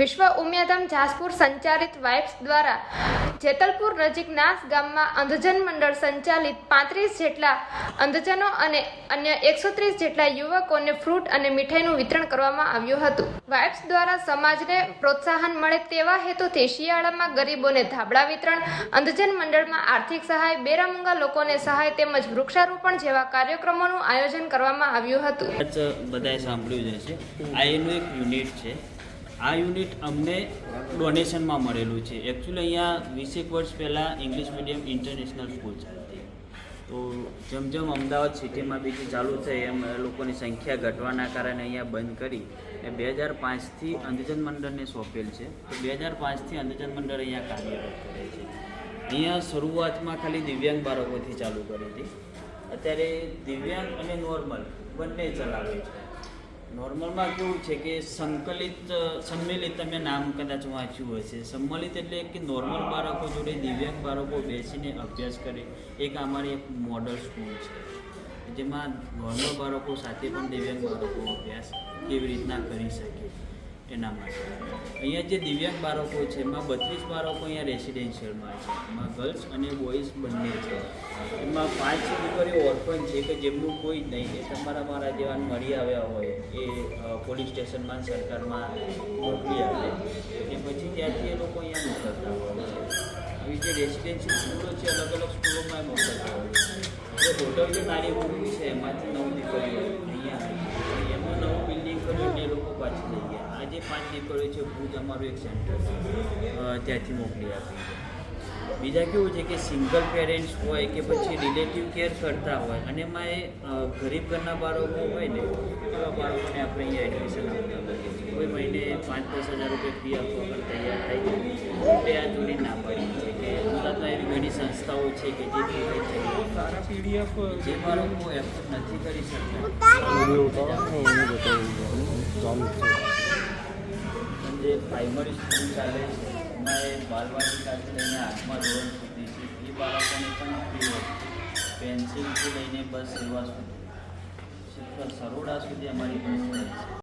વિશ્વ ઉમિયાધામ જાસપુર સંચાલિત વાઇબ્સ દ્વારા જેતલપુર નજીક નાસ ગામમાં અંધજન મંડળ સંચાલિત પાંત્રીસ જેટલા અંધજનો અને અન્ય એકસો ત્રીસ જેટલા યુવકોને ફ્રૂટ અને મીઠાઈનું વિતરણ કરવામાં આવ્યું હતું. વાઇબ્સ દ્વારા સમાજને પ્રોત્સાહન મળે તેવા હેતુથી શિયાળામાં ગરીબોને ધાબળા વિતરણ, અંધજન મંડળમાં આર્થિક સહાય, બેરામુંગા લોકોને સહાય તેમજ વૃક્ષારોપણ જેવા કાર્યક્રમોનું આયોજન કરવામાં આવ્યું હતું. બધાએ સાંભળ્યું જ હશે. આ એનું એક યુનિટ છે. આ યુનિટ અમને ડોનેશનમાં મળેલું છે. એકચ્યુઅલી અહીંયા વીસેક વર્ષ પહેલાં ઇંગ્લિશ મીડિયમ ઇન્ટરનેશનલ સ્કૂલ ચાલતી તો જેમ જેમ અમદાવાદ સિટીમાં બીજી ચાલુ થઈ એમ લોકોની સંખ્યા ઘટવાના કારણે અહીંયા બંધ કરી એ બે હજાર પાંચથી અંધજન મંડળને સોંપેલ છે. તો બે હજાર પાંચથી અંધજન મંડળ અહીંયા કાર્યરત કરે છે. અહીંયા શરૂઆતમાં ખાલી દિવ્યાંગ બાળકોથી ચાલુ કરી હતી. અત્યારે દિવ્યાંગ અને નોર્મલ બંને ચલાવે છે. નોર્મલમાં કેવું છે કે સંકલિત, સંમેલિત તમે નામ કદાચ વાંચ્યું હશે. સંમેલિત એટલે કે નોર્મલ બાળકો જોડે દિવ્યાંગ બાળકો બેસીને અભ્યાસ કરે. એક અમારી એક મોડલ સ્કૂલ છે. જેમાં નોર્મલ બાળકો સાથે પણ દિવ્યાંગ બાળકો અભ્યાસ કેવી રીતના કરી શકે. એના માટે. અહીંયા જે દિવ્યાંગ બાળકો છે, એમાં બત્રીસ બાળકો અહીંયા રેસિડેન્શિયલમાં છે. એમાં ગર્લ્સ અને બોયઝ બંને છે. એમાં પાંચ દીકરીઓ ઓર્ફન છે કે જેમનું કોઈ જ નહીં કે તમારા મારા જેવા મળી આવ્યા હોય, એ પોલીસ સ્ટેશનમાં, સરકારમાં મોકલી આવે એ પછી ત્યાંથી એ લોકો અહીંયા મોકલતા હોય છે. આવી જે રેસિડેન્શિયલ સ્કૂલો છે અલગ અલગ સ્કૂલોમાં મોકલતા હોય છે. ટોટલ જે નાની મૂવી છે, એમાંથી નવ દીકરીઓ અહીંયા આવી. એમનું નવું બિલ્ડિંગ કર્યું એટલે એ લોકો પાછી લઈ આજે પાંચ નીકળે છે ભુજ અમારું એક સેન્ટર છે. ત્યાંથી મોકલી આપીએ છીએ બીજા કેવું છે કે સિંગલ પેરેન્ટ્સ હોય કે પછી રિલેટિવ કેર કરતા હોય અને એમાં એ ગરીબ ઘરના બાળકો હોય ને એવા બાળકોને આપણે અહીંયા એડમિશન આપતા હોઈએ છીએ. કોઈ મહિને પાંચ દસ હજાર રૂપિયા ફી આપવા પણ તૈયાર થાય છે. એટલે આ જોડી ના પડી છે કે અમદાવાદમાં એવી ઘણી સંસ્થાઓ છે કે જે જે બાળકો એફોર્ડ નથી કરી શકતા. જે પ્રાઇમરી સ્કૂલ ચાલે છે, એમાં એ બાલવાટિકાથી લઈને હાથમાં ધોરણ સુધી છે. એ બાળકોને પણ ફ્રી હોય પેન્સિલથી લઈને બસ સેવા સુધી. સરોડા સુધી અમારી બસ છે.